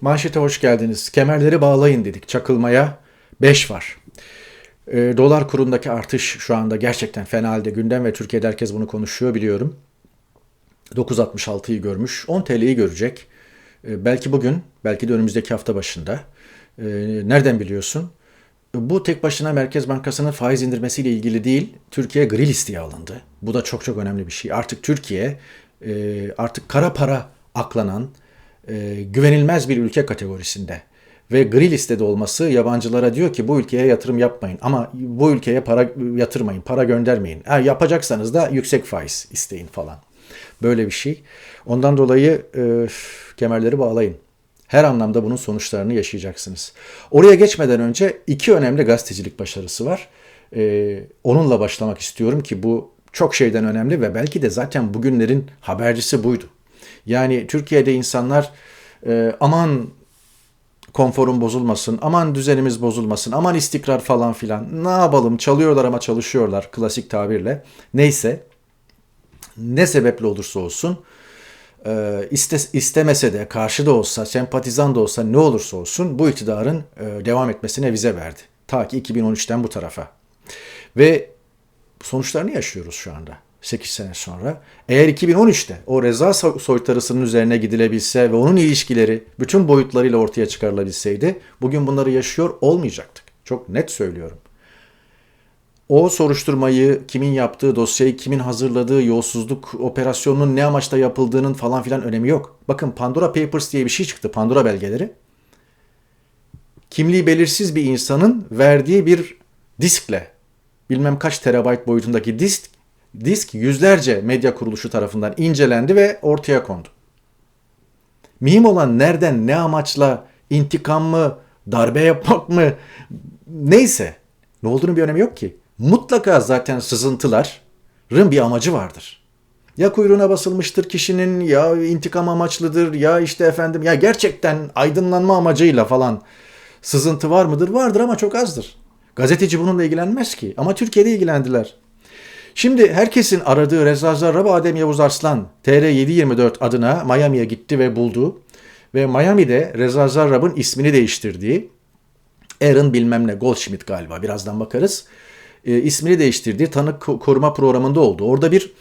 Manşete hoş geldiniz. Kemerleri bağlayın dedik. Çakılmaya 5 var. E, dolar kurundaki artış şu anda gerçekten fena halde gündem ve Türkiye'de herkes bunu konuşuyor biliyorum. 9.66'yı görmüş. 10 TL'yi görecek. E, belki bugün, belki de önümüzdeki hafta başında. E, nereden biliyorsun? Bu tek başına Merkez Bankası'nın faiz indirmesiyle ilgili değil, Türkiye gri listeye alındı. Bu da çok çok önemli bir şey. Artık Türkiye e, artık kara para aklanan, e, güvenilmez bir ülke kategorisinde. Ve gri listede olması yabancılara diyor ki bu ülkeye yatırım yapmayın ama bu ülkeye para yatırmayın, para göndermeyin. Ha, yapacaksanız da yüksek faiz isteyin falan. Böyle bir şey. Ondan dolayı e, kemerleri bağlayın. Her anlamda bunun sonuçlarını yaşayacaksınız. Oraya geçmeden önce iki önemli gazetecilik başarısı var. Ee, onunla başlamak istiyorum ki bu çok şeyden önemli ve belki de zaten bugünlerin habercisi buydu. Yani Türkiye'de insanlar e, aman konforum bozulmasın, aman düzenimiz bozulmasın, aman istikrar falan filan. Ne yapalım çalıyorlar ama çalışıyorlar klasik tabirle. Neyse ne sebeple olursa olsun e, iste, istemese de karşı da olsa sempatizan da olsa ne olursa olsun bu iktidarın e, devam etmesine vize verdi. Ta ki 2013'ten bu tarafa. Ve sonuçlarını yaşıyoruz şu anda. 8 sene sonra. Eğer 2013'te o Reza soytarısının üzerine gidilebilse ve onun ilişkileri bütün boyutlarıyla ortaya çıkarılabilseydi bugün bunları yaşıyor olmayacaktık. Çok net söylüyorum. O soruşturmayı, kimin yaptığı, dosyayı kimin hazırladığı, yolsuzluk operasyonunun ne amaçla yapıldığının falan filan önemi yok. Bakın Pandora Papers diye bir şey çıktı, Pandora belgeleri. Kimliği belirsiz bir insanın verdiği bir diskle, bilmem kaç terabayt boyutundaki disk disk yüzlerce medya kuruluşu tarafından incelendi ve ortaya kondu. Mühim olan nereden, ne amaçla, intikam mı, darbe yapmak mı, neyse. Ne olduğunu bir önemi yok ki. Mutlaka zaten sızıntıların bir amacı vardır. Ya kuyruğuna basılmıştır kişinin, ya intikam amaçlıdır, ya işte efendim, ya gerçekten aydınlanma amacıyla falan sızıntı var mıdır? Vardır ama çok azdır. Gazeteci bununla ilgilenmez ki. Ama Türkiye'de ilgilendiler. Şimdi herkesin aradığı Reza Zarrab Adem Yavuz Arslan TR724 adına Miami'ye gitti ve buldu. Ve Miami'de Reza Zarrab'ın ismini değiştirdiği Aaron bilmem ne Goldschmidt galiba birazdan bakarız. E, ismini değiştirdiği tanık koruma programında oldu. Orada bir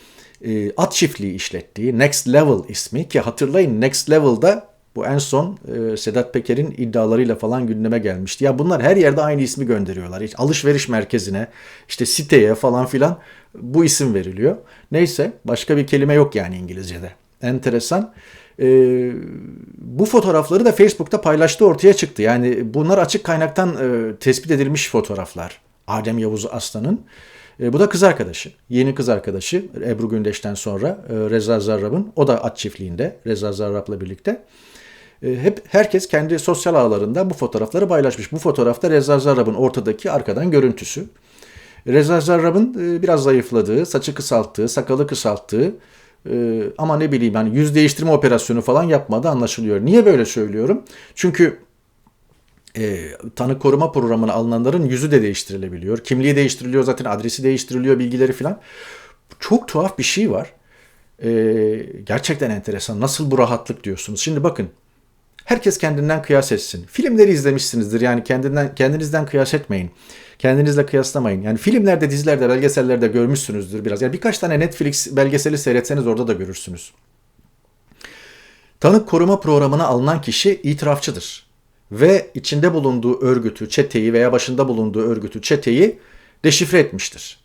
e, at çiftliği işlettiği Next Level ismi ki hatırlayın Next Level'da bu en son e, Sedat Peker'in iddialarıyla falan gündeme gelmişti. Ya bunlar her yerde aynı ismi gönderiyorlar. Hiç alışveriş merkezine, işte siteye falan filan bu isim veriliyor. Neyse başka bir kelime yok yani İngilizce'de. Enteresan. E, bu fotoğrafları da Facebook'ta paylaştı ortaya çıktı. Yani bunlar açık kaynaktan e, tespit edilmiş fotoğraflar. Adem Yavuz Aslan'ın. E, bu da kız arkadaşı. Yeni kız arkadaşı Ebru Gündeş'ten sonra e, Reza Zarrab'ın. O da at çiftliğinde Reza Zarrab'la birlikte. E, hep herkes kendi sosyal ağlarında bu fotoğrafları paylaşmış. Bu fotoğrafta Reza Zarrab'ın ortadaki arkadan görüntüsü. Reza Zarrab'ın e, biraz zayıfladığı, saçı kısalttığı, sakalı kısalttığı e, ama ne bileyim yani yüz değiştirme operasyonu falan yapmadı anlaşılıyor. Niye böyle söylüyorum? Çünkü e, tanı koruma programına alınanların yüzü de değiştirilebiliyor. Kimliği değiştiriliyor zaten adresi değiştiriliyor bilgileri falan. Çok tuhaf bir şey var. E, gerçekten enteresan. Nasıl bu rahatlık diyorsunuz? Şimdi bakın Herkes kendinden kıyas etsin. Filmleri izlemişsinizdir yani kendinden kendinizden kıyas etmeyin. Kendinizle kıyaslamayın. Yani filmlerde, dizilerde, belgesellerde görmüşsünüzdür biraz. Yani birkaç tane Netflix belgeseli seyretseniz orada da görürsünüz. Tanık koruma programına alınan kişi itirafçıdır. Ve içinde bulunduğu örgütü, çeteyi veya başında bulunduğu örgütü, çeteyi deşifre etmiştir.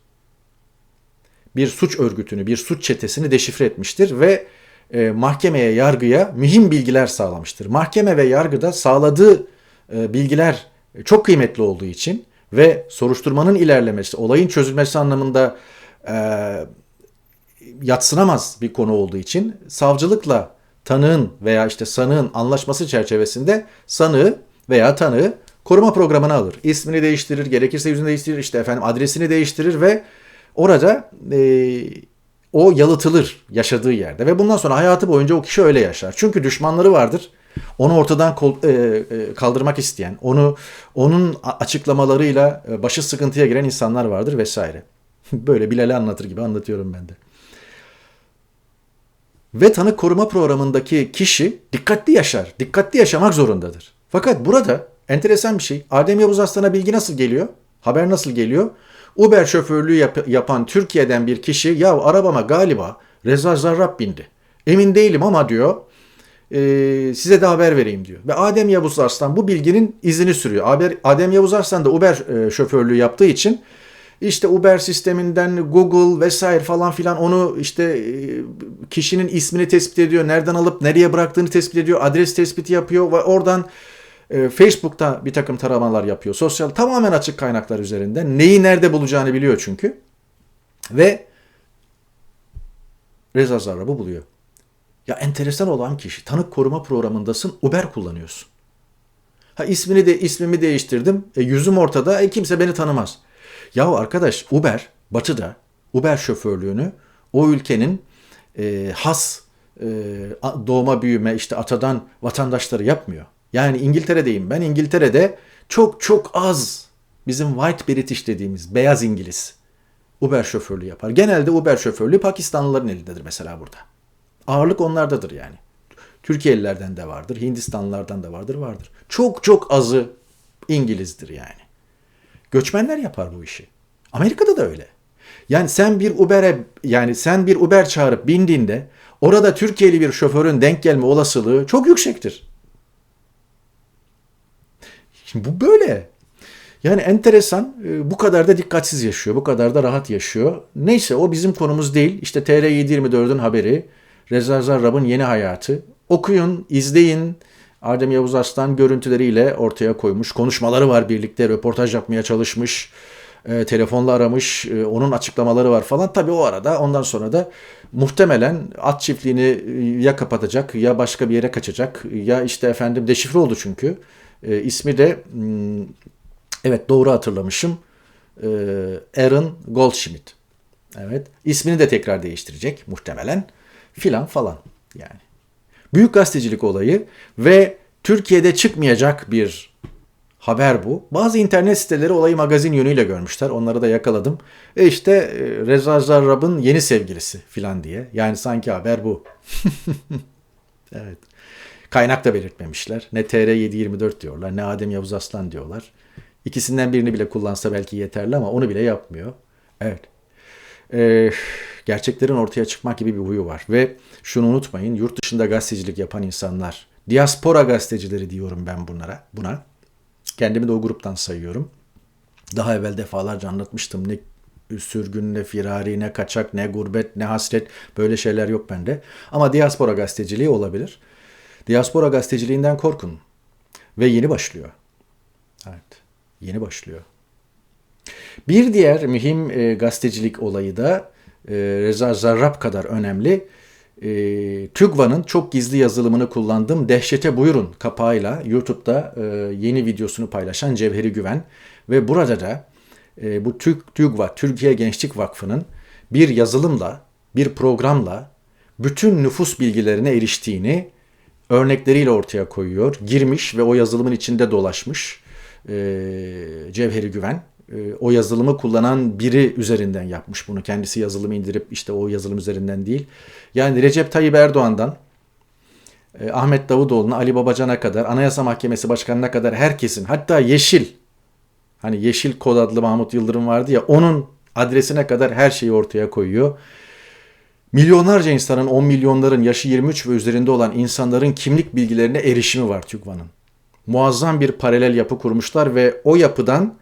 Bir suç örgütünü, bir suç çetesini deşifre etmiştir ve e, mahkemeye, yargıya mühim bilgiler sağlamıştır. Mahkeme ve yargıda sağladığı e, bilgiler çok kıymetli olduğu için ve soruşturmanın ilerlemesi, olayın çözülmesi anlamında e, yatsınamaz bir konu olduğu için savcılıkla tanığın veya işte sanığın anlaşması çerçevesinde sanığı veya tanığı koruma programına alır. İsmini değiştirir, gerekirse yüzünü değiştirir, işte efendim adresini değiştirir ve orada e, o yalıtılır yaşadığı yerde ve bundan sonra hayatı boyunca o kişi öyle yaşar. Çünkü düşmanları vardır. Onu ortadan e, e, kaldırmak isteyen, onu onun açıklamalarıyla e, başı sıkıntıya giren insanlar vardır vesaire. Böyle Bilal'i anlatır gibi anlatıyorum ben de. Ve tanık koruma programındaki kişi dikkatli yaşar. Dikkatli yaşamak zorundadır. Fakat burada enteresan bir şey. Adem Yavuz Aslan'a bilgi nasıl geliyor? Haber nasıl geliyor? Uber şoförlüğü yap- yapan Türkiye'den bir kişi ya arabama galiba Reza Zarrab bindi. Emin değilim ama diyor e, size de haber vereyim diyor. Ve Adem Yavuz Arslan bu bilginin izini sürüyor. Haber, Adem Yavuz Arslan da Uber e, şoförlüğü yaptığı için işte Uber sisteminden Google vesaire falan filan onu işte e, kişinin ismini tespit ediyor. Nereden alıp nereye bıraktığını tespit ediyor. Adres tespiti yapıyor ve oradan e, Facebook'ta bir takım taramalar yapıyor. Sosyal tamamen açık kaynaklar üzerinden. Neyi nerede bulacağını biliyor çünkü. Ve Reza Zarrab'ı buluyor. Ya enteresan olan kişi. Tanık koruma programındasın. Uber kullanıyorsun. Ha ismini de ismimi değiştirdim. E, yüzüm ortada. E, kimse beni tanımaz. Ya arkadaş Uber Batı'da Uber şoförlüğünü o ülkenin e, has e, doğma büyüme işte atadan vatandaşları yapmıyor. Yani İngiltere'deyim ben. İngiltere'de çok çok az bizim white British dediğimiz beyaz İngiliz Uber şoförlüğü yapar. Genelde Uber şoförlüğü Pakistanlıların elindedir mesela burada. Ağırlık onlardadır yani. Türkiye'lilerden de vardır, Hindistanlılardan da vardır, vardır. Çok çok azı İngilizdir yani. Göçmenler yapar bu işi. Amerika'da da öyle. Yani sen bir Uber'e yani sen bir Uber çağırıp bindiğinde orada Türkiye'li bir şoförün denk gelme olasılığı çok yüksektir. Şimdi bu böyle. Yani enteresan e, bu kadar da dikkatsiz yaşıyor. Bu kadar da rahat yaşıyor. Neyse o bizim konumuz değil. İşte TR724'ün haberi. Reza Zarrab'ın yeni hayatı. Okuyun, izleyin. Adem Yavuz Aslan görüntüleriyle ortaya koymuş. Konuşmaları var birlikte. Röportaj yapmaya çalışmış. E, telefonla aramış. E, onun açıklamaları var falan. Tabii o arada ondan sonra da muhtemelen at çiftliğini ya kapatacak ya başka bir yere kaçacak. Ya işte efendim deşifre oldu çünkü. E, ismi de hmm, evet doğru hatırlamışım. E, Aaron Goldschmidt. Evet. İsmini de tekrar değiştirecek muhtemelen. Filan falan yani. Büyük gazetecilik olayı ve Türkiye'de çıkmayacak bir haber bu. Bazı internet siteleri olayı magazin yönüyle görmüşler. Onları da yakaladım. E işte e, Reza Zarrab'ın yeni sevgilisi filan diye. Yani sanki haber bu. evet. Kaynak da belirtmemişler. Ne TR724 diyorlar ne Adem Yavuz Aslan diyorlar. İkisinden birini bile kullansa belki yeterli ama onu bile yapmıyor. Evet. Ee, gerçeklerin ortaya çıkmak gibi bir huyu var. Ve şunu unutmayın yurt dışında gazetecilik yapan insanlar, diaspora gazetecileri diyorum ben bunlara, buna. Kendimi de o gruptan sayıyorum. Daha evvel defalarca anlatmıştım. Ne sürgün, ne firari, ne kaçak, ne gurbet, ne hasret böyle şeyler yok bende. Ama diaspora gazeteciliği olabilir. Diaspora gazeteciliğinden korkun. Ve yeni başlıyor. Evet, yeni başlıyor. Bir diğer mühim e, gazetecilik olayı da e, Reza Zarrab kadar önemli. E, TÜGVA'nın çok gizli yazılımını kullandım. Dehşete buyurun kapağıyla YouTube'da e, yeni videosunu paylaşan Cevheri Güven. Ve burada da e, bu TÜG, TÜGVA, Türkiye Gençlik Vakfı'nın bir yazılımla, bir programla bütün nüfus bilgilerine eriştiğini örnekleriyle ortaya koyuyor. Girmiş ve o yazılımın içinde dolaşmış e, Cevheri Güven e, o yazılımı kullanan biri üzerinden yapmış bunu. Kendisi yazılımı indirip işte o yazılım üzerinden değil. Yani Recep Tayyip Erdoğan'dan e, Ahmet Davutoğlu'na, Ali Babacan'a kadar, Anayasa Mahkemesi Başkanı'na kadar herkesin hatta Yeşil hani Yeşil Kod adlı Mahmut Yıldırım vardı ya onun adresine kadar her şeyi ortaya koyuyor. Milyonlarca insanın, 10 milyonların yaşı 23 ve üzerinde olan insanların kimlik bilgilerine erişimi var TÜGVA'nın. Muazzam bir paralel yapı kurmuşlar ve o yapıdan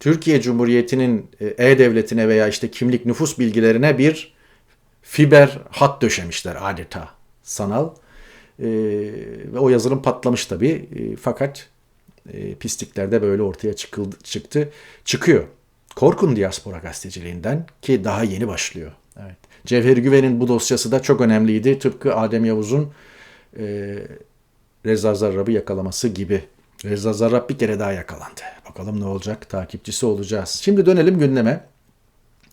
Türkiye Cumhuriyeti'nin e, e-devletine veya işte kimlik nüfus bilgilerine bir fiber hat döşemişler adeta sanal. E, ve o yazılım patlamış tabii. E, fakat e, pisliklerde böyle ortaya çıkıldı, çıktı. Çıkıyor. Korkun diaspora gazeteciliğinden ki daha yeni başlıyor. Evet. Cevher Güven'in bu dosyası da çok önemliydi. Tıpkı Adem Yavuz'un e, Reza Zarrab'ı yakalaması gibi. Reza Zarrab bir kere daha yakalandı. Bakalım ne olacak? Takipçisi olacağız. Şimdi dönelim gündeme.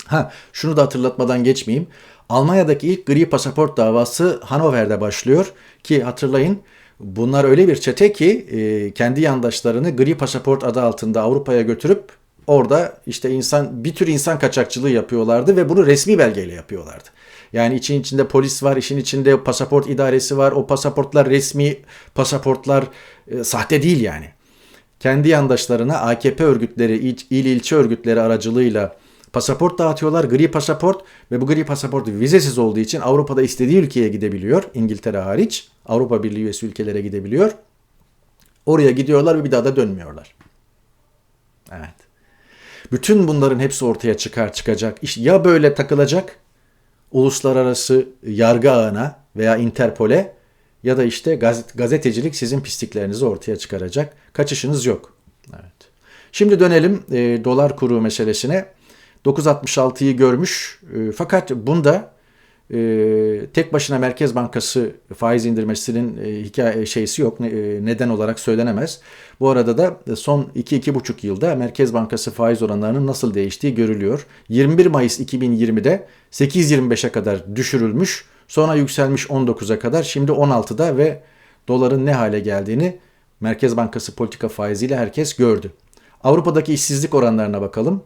Ha, şunu da hatırlatmadan geçmeyeyim. Almanya'daki ilk gri pasaport davası Hanover'de başlıyor ki hatırlayın bunlar öyle bir çete ki e, kendi yandaşlarını gri pasaport adı altında Avrupa'ya götürüp orada işte insan bir tür insan kaçakçılığı yapıyorlardı ve bunu resmi belgeyle yapıyorlardı. Yani için içinde polis var, işin içinde pasaport idaresi var. O pasaportlar resmi pasaportlar e, sahte değil yani. Kendi yandaşlarına AKP örgütleri, il, il ilçe örgütleri aracılığıyla pasaport dağıtıyorlar. Gri pasaport ve bu gri pasaport vizesiz olduğu için Avrupa'da istediği ülkeye gidebiliyor. İngiltere hariç Avrupa Birliği üyesi ülkelere gidebiliyor. Oraya gidiyorlar ve bir daha da dönmüyorlar. Evet. Bütün bunların hepsi ortaya çıkar çıkacak. İş ya böyle takılacak uluslararası yargı ağına veya Interpol'e ya da işte gazet, gazetecilik sizin pisliklerinizi ortaya çıkaracak. Kaçışınız yok. Evet. Şimdi dönelim e, dolar kuru meselesine. 9.66'yı görmüş e, fakat bunda e, tek başına Merkez Bankası faiz indirmesinin e, hikaye şeysi yok. E, neden olarak söylenemez. Bu arada da son 2-2,5 yılda Merkez Bankası faiz oranlarının nasıl değiştiği görülüyor. 21 Mayıs 2020'de 8.25'e kadar düşürülmüş. Sonra yükselmiş 19'a kadar. Şimdi 16'da ve doların ne hale geldiğini Merkez Bankası politika faiziyle herkes gördü. Avrupa'daki işsizlik oranlarına bakalım.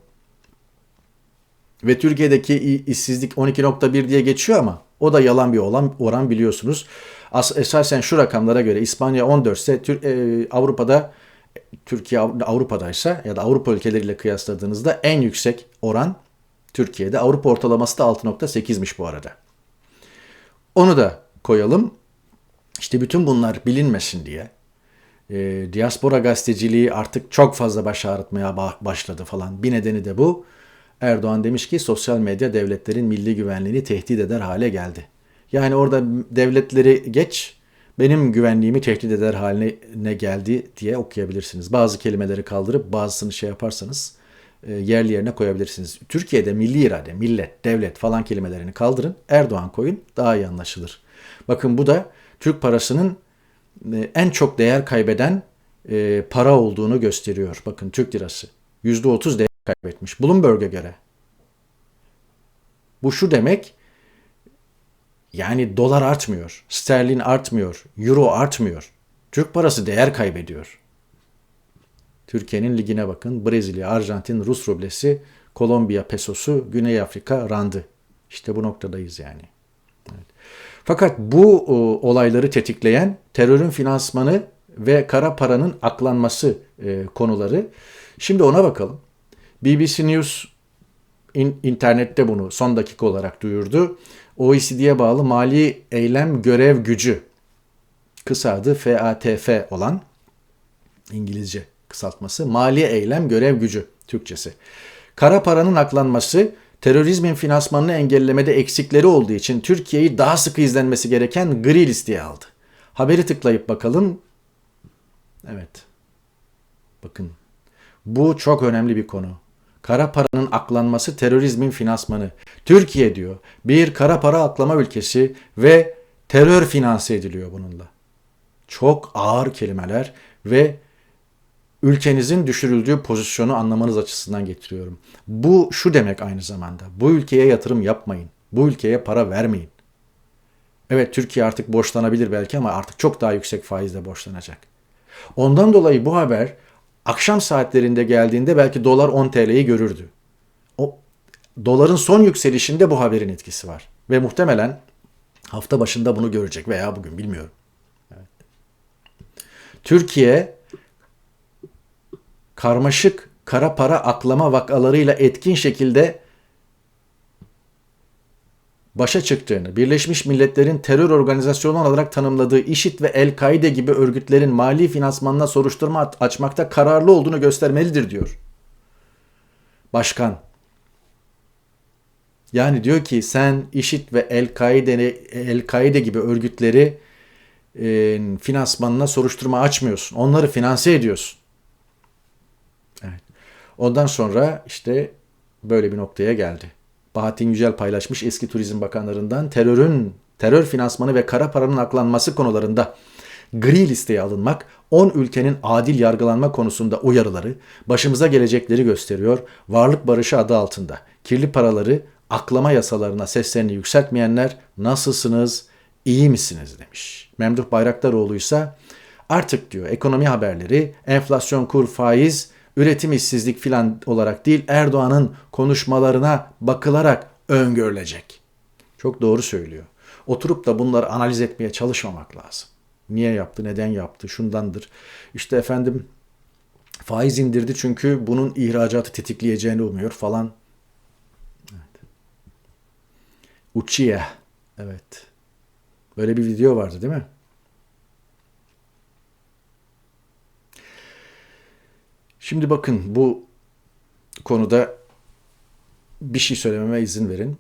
Ve Türkiye'deki işsizlik 12.1 diye geçiyor ama o da yalan bir oran, oran biliyorsunuz. As esasen şu rakamlara göre İspanya 14 ise Tür e, Avrupa'da Türkiye Avrupa'daysa ya da Avrupa ülkeleriyle kıyasladığınızda en yüksek oran Türkiye'de. Avrupa ortalaması da 6.8'miş bu arada. Onu da koyalım. İşte bütün bunlar bilinmesin diye e, diaspora gazeteciliği artık çok fazla baş ağrıtmaya başladı falan. Bir nedeni de bu. Erdoğan demiş ki sosyal medya devletlerin milli güvenliğini tehdit eder hale geldi. Yani orada devletleri geç benim güvenliğimi tehdit eder haline geldi diye okuyabilirsiniz. Bazı kelimeleri kaldırıp bazısını şey yaparsanız e, yerli yerine koyabilirsiniz. Türkiye'de milli irade, millet, devlet falan kelimelerini kaldırın. Erdoğan koyun daha iyi anlaşılır. Bakın bu da Türk parasının e, en çok değer kaybeden e, para olduğunu gösteriyor. Bakın Türk lirası. %30 değer kaybetmiş. Bloomberg'e göre. Bu şu demek yani dolar artmıyor, sterlin artmıyor, euro artmıyor. Türk parası değer kaybediyor. Türkiye'nin ligine bakın. Brezilya, Arjantin, Rus rublesi, Kolombiya pesosu, Güney Afrika randı. İşte bu noktadayız yani. Evet. Fakat bu o, olayları tetikleyen terörün finansmanı ve kara paranın aklanması e, konuları. Şimdi ona bakalım. BBC News in, internette bunu son dakika olarak duyurdu. OECD'ye bağlı Mali Eylem Görev Gücü kısa adı FATF olan İngilizce kısaltması Mali Eylem Görev Gücü Türkçesi. Kara paranın aklanması terörizmin finansmanını engellemede eksikleri olduğu için Türkiye'yi daha sıkı izlenmesi gereken gri listeye aldı. Haberi tıklayıp bakalım. Evet. Bakın. Bu çok önemli bir konu. Kara paranın aklanması terörizmin finansmanı. Türkiye diyor bir kara para aklama ülkesi ve terör finanse ediliyor bununla. Çok ağır kelimeler ve ülkenizin düşürüldüğü pozisyonu anlamanız açısından getiriyorum. Bu şu demek aynı zamanda. Bu ülkeye yatırım yapmayın. Bu ülkeye para vermeyin. Evet Türkiye artık borçlanabilir belki ama artık çok daha yüksek faizle borçlanacak. Ondan dolayı bu haber akşam saatlerinde geldiğinde belki dolar 10 TL'yi görürdü. O doların son yükselişinde bu haberin etkisi var ve muhtemelen hafta başında bunu görecek veya bugün bilmiyorum. Evet. Türkiye karmaşık kara para aklama vakalarıyla etkin şekilde başa çıktığını, Birleşmiş Milletler'in terör organizasyonu olarak tanımladığı IŞİD ve El-Kaide gibi örgütlerin mali finansmanına soruşturma açmakta kararlı olduğunu göstermelidir diyor. Başkan. Yani diyor ki sen IŞİD ve El-Kaide El-Kaide gibi örgütleri e, finansmanına soruşturma açmıyorsun. Onları finanse ediyorsun. Evet. Ondan sonra işte böyle bir noktaya geldi. Bahattin Yücel paylaşmış eski turizm bakanlarından terörün, terör finansmanı ve kara paranın aklanması konularında gri listeye alınmak 10 ülkenin adil yargılanma konusunda uyarıları başımıza gelecekleri gösteriyor. Varlık barışı adı altında kirli paraları aklama yasalarına seslerini yükseltmeyenler nasılsınız, iyi misiniz demiş. Memduh Bayraktaroğlu ise artık diyor ekonomi haberleri, enflasyon, kur, faiz üretim işsizlik filan olarak değil Erdoğan'ın konuşmalarına bakılarak öngörülecek. Çok doğru söylüyor. Oturup da bunları analiz etmeye çalışmamak lazım. Niye yaptı, neden yaptı, şundandır. İşte efendim faiz indirdi çünkü bunun ihracatı tetikleyeceğini umuyor falan. Evet. Uchiha. Evet. Böyle bir video vardı değil mi? Şimdi bakın bu konuda bir şey söylememe izin verin.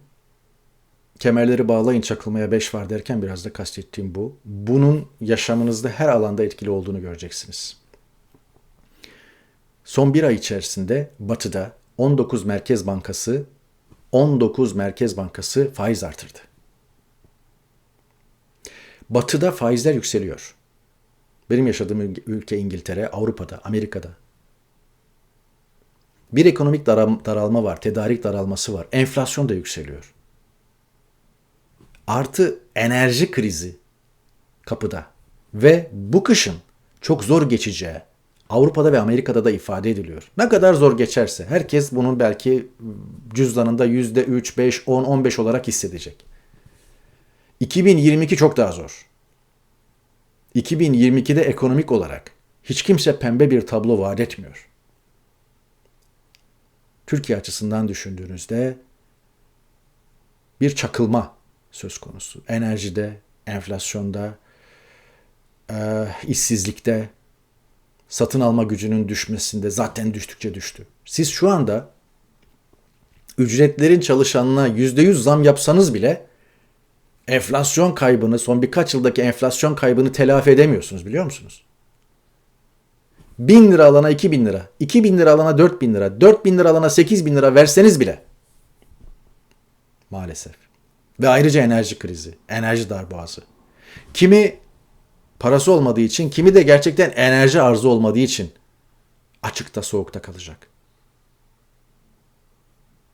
Kemerleri bağlayın çakılmaya 5 var derken biraz da kastettiğim bu. Bunun yaşamınızda her alanda etkili olduğunu göreceksiniz. Son bir ay içerisinde Batı'da 19 Merkez Bankası 19 Merkez Bankası faiz artırdı. Batı'da faizler yükseliyor. Benim yaşadığım ülke İngiltere, Avrupa'da, Amerika'da. Bir ekonomik daralma var, tedarik daralması var. Enflasyon da yükseliyor. Artı enerji krizi kapıda. Ve bu kışın çok zor geçeceği Avrupa'da ve Amerika'da da ifade ediliyor. Ne kadar zor geçerse herkes bunun belki cüzdanında %3, 5, 10, 15 olarak hissedecek. 2022 çok daha zor. 2022'de ekonomik olarak hiç kimse pembe bir tablo vaat etmiyor. Türkiye açısından düşündüğünüzde bir çakılma söz konusu. Enerjide, enflasyonda, e, işsizlikte, satın alma gücünün düşmesinde zaten düştükçe düştü. Siz şu anda ücretlerin çalışanına %100 zam yapsanız bile enflasyon kaybını, son birkaç yıldaki enflasyon kaybını telafi edemiyorsunuz biliyor musunuz? 1000 lira alana 2000 lira, 2000 lira alana 4000 lira, 4000 lira alana 8000 lira verseniz bile maalesef. Ve ayrıca enerji krizi, enerji darboğazı. Kimi parası olmadığı için, kimi de gerçekten enerji arzı olmadığı için açıkta soğukta kalacak.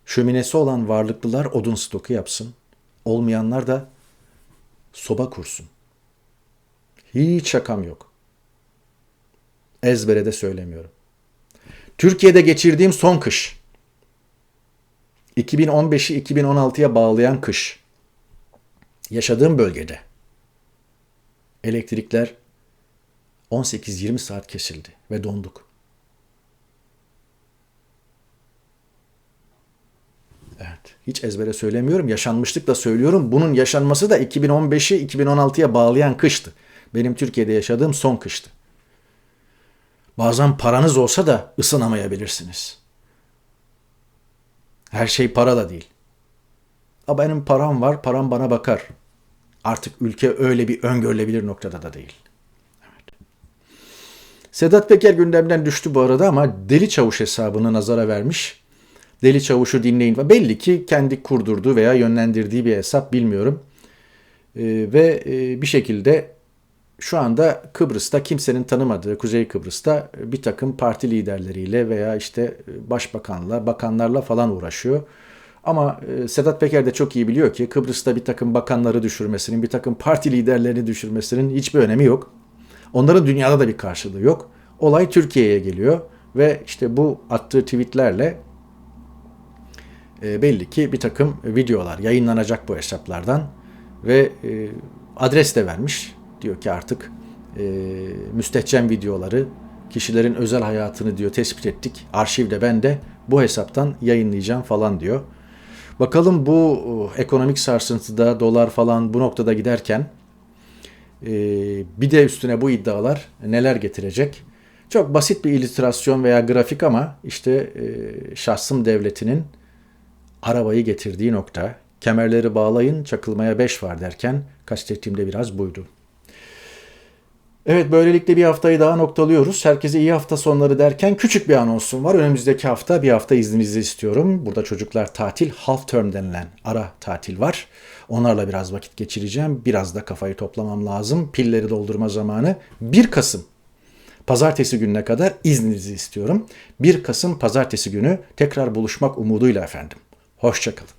Şöminesi olan varlıklılar odun stoku yapsın. Olmayanlar da soba kursun. Hiç şakam yok. Ezbere de söylemiyorum. Türkiye'de geçirdiğim son kış. 2015'i 2016'ya bağlayan kış. Yaşadığım bölgede elektrikler 18-20 saat kesildi ve donduk. Evet. Hiç ezbere söylemiyorum. Yaşanmışlık da söylüyorum. Bunun yaşanması da 2015'i 2016'ya bağlayan kıştı. Benim Türkiye'de yaşadığım son kıştı. Bazen paranız olsa da ısınamayabilirsiniz. Her şey para da değil. A benim param var, param bana bakar. Artık ülke öyle bir öngörülebilir noktada da değil. Evet. Sedat Peker gündemden düştü bu arada ama Deli Çavuş hesabını nazara vermiş. Deli Çavuş'u dinleyin. Belli ki kendi kurdurduğu veya yönlendirdiği bir hesap bilmiyorum. Ee, ve e, bir şekilde şu anda Kıbrıs'ta kimsenin tanımadığı Kuzey Kıbrıs'ta bir takım parti liderleriyle veya işte başbakanla, bakanlarla falan uğraşıyor. Ama e, Sedat Peker de çok iyi biliyor ki Kıbrıs'ta bir takım bakanları düşürmesinin, bir takım parti liderlerini düşürmesinin hiçbir önemi yok. Onların dünyada da bir karşılığı yok. Olay Türkiye'ye geliyor ve işte bu attığı tweetlerle e, belli ki bir takım videolar yayınlanacak bu hesaplardan ve e, adres de vermiş. Diyor ki artık müstehcen videoları, kişilerin özel hayatını diyor tespit ettik. Arşivde ben de bu hesaptan yayınlayacağım falan diyor. Bakalım bu e, ekonomik sarsıntıda dolar falan bu noktada giderken e, bir de üstüne bu iddialar neler getirecek? Çok basit bir illüstrasyon veya grafik ama işte e, şahsım devletinin arabayı getirdiği nokta. Kemerleri bağlayın çakılmaya 5 var derken kastettiğimde biraz buydu. Evet böylelikle bir haftayı daha noktalıyoruz. Herkese iyi hafta sonları derken küçük bir anonsum var. Önümüzdeki hafta bir hafta izninizi istiyorum. Burada çocuklar tatil, half term denilen ara tatil var. Onlarla biraz vakit geçireceğim. Biraz da kafayı toplamam lazım. Pilleri doldurma zamanı. 1 Kasım pazartesi gününe kadar izninizi istiyorum. 1 Kasım pazartesi günü tekrar buluşmak umuduyla efendim. Hoşçakalın.